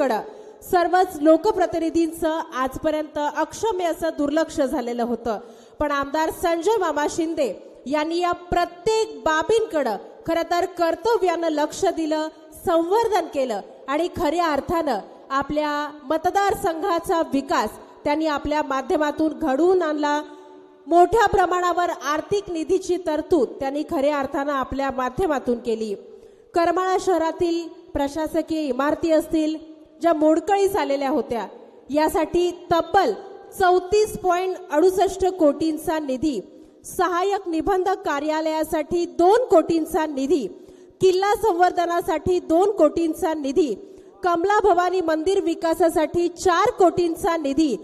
गोष्टींकडं सर्वच लोकप्रतिनिधींचं आजपर्यंत अक्षम्य असं दुर्लक्ष झालेलं होतं. पण आमदार संजय मामा शिंदे यांनी या प्रत्येक बाबींकडं खरं तर कर्तव्यानं लक्ष दिलं संवर्धन केलं आणि खऱ्या अर्थानं आपल्या मतदारसंघाचा विकास त्यांनी आपल्या माध्यमातून घडवून आणला. मोठ्या प्रमाणावर आर्थिक निधीची तरतूद त्यांनी खऱ्या अर्थानं आपल्या माध्यमातून केली. करमाळा शहरातील प्रशासकीय इमारती असतील ज्या मोडकळीस आलेल्या होत्या यासाठी तब्बल चौतीस पॉईंट अडुसष्ट कोटींचा निधी सहाय्यक निबंधक कार्यालयासाठी दोन कोटींचा निधी किल्ला संवर्धनासाठी दोन कोटींचा निधी कमला भवानी मंदिर विकासासाठी चार कोटींचा निधी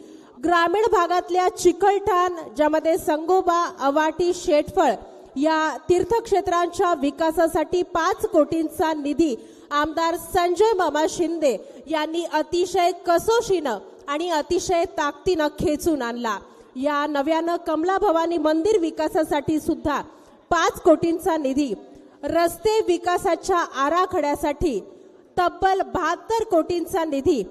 ग्रामीण भागातल्या चिकलठाण ज्यामध्ये संगोबा अवाटी शेटफळ या तीर्थक्षेत्रांच्या विकासासाठी पाच कोटींचा निधी आमदार संजय मामा शिंदे यांनी अतिशय कसोशीनं आणि अतिशय ताकदीनं खेचून आणला. या नव्यानं कमला भवानी मंदिर विकासासाठी सुद्धा पाच कोटींचा निधी रस्ते विकासाच्या आराखड्यासाठी तब्बल बहात्तर कोटींचा निधी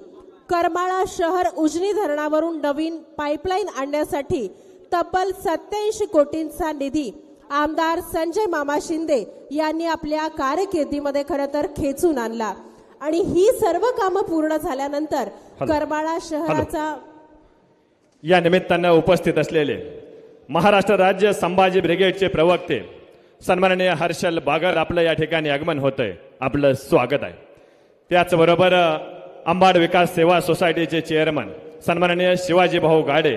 करमाळा शहर उजनी धरणावरून नवीन पाईपलाईन आणण्यासाठी तब्बल सत्याऐंशी कोटींचा निधी आमदार संजय मामा शिंदे यांनी आपल्या कारकिर्दीमध्ये खरं तर खेचून आणला. आणि ही सर्व कामं पूर्ण झाल्यानंतर. करमाळा शहराचा या निमित्तानं उपस्थित असलेले महाराष्ट्र राज्य संभाजी ब्रिगेडचे प्रवक्ते सन्माननीय हर्षल बागर आपलं या ठिकाणी आगमन होतंय. आपलं स्वागत आहे. त्याचबरोबर अंबाड विकास सेवा सोसायटीचे चेअरमन सन्माननीय शिवाजी भाऊ गाडे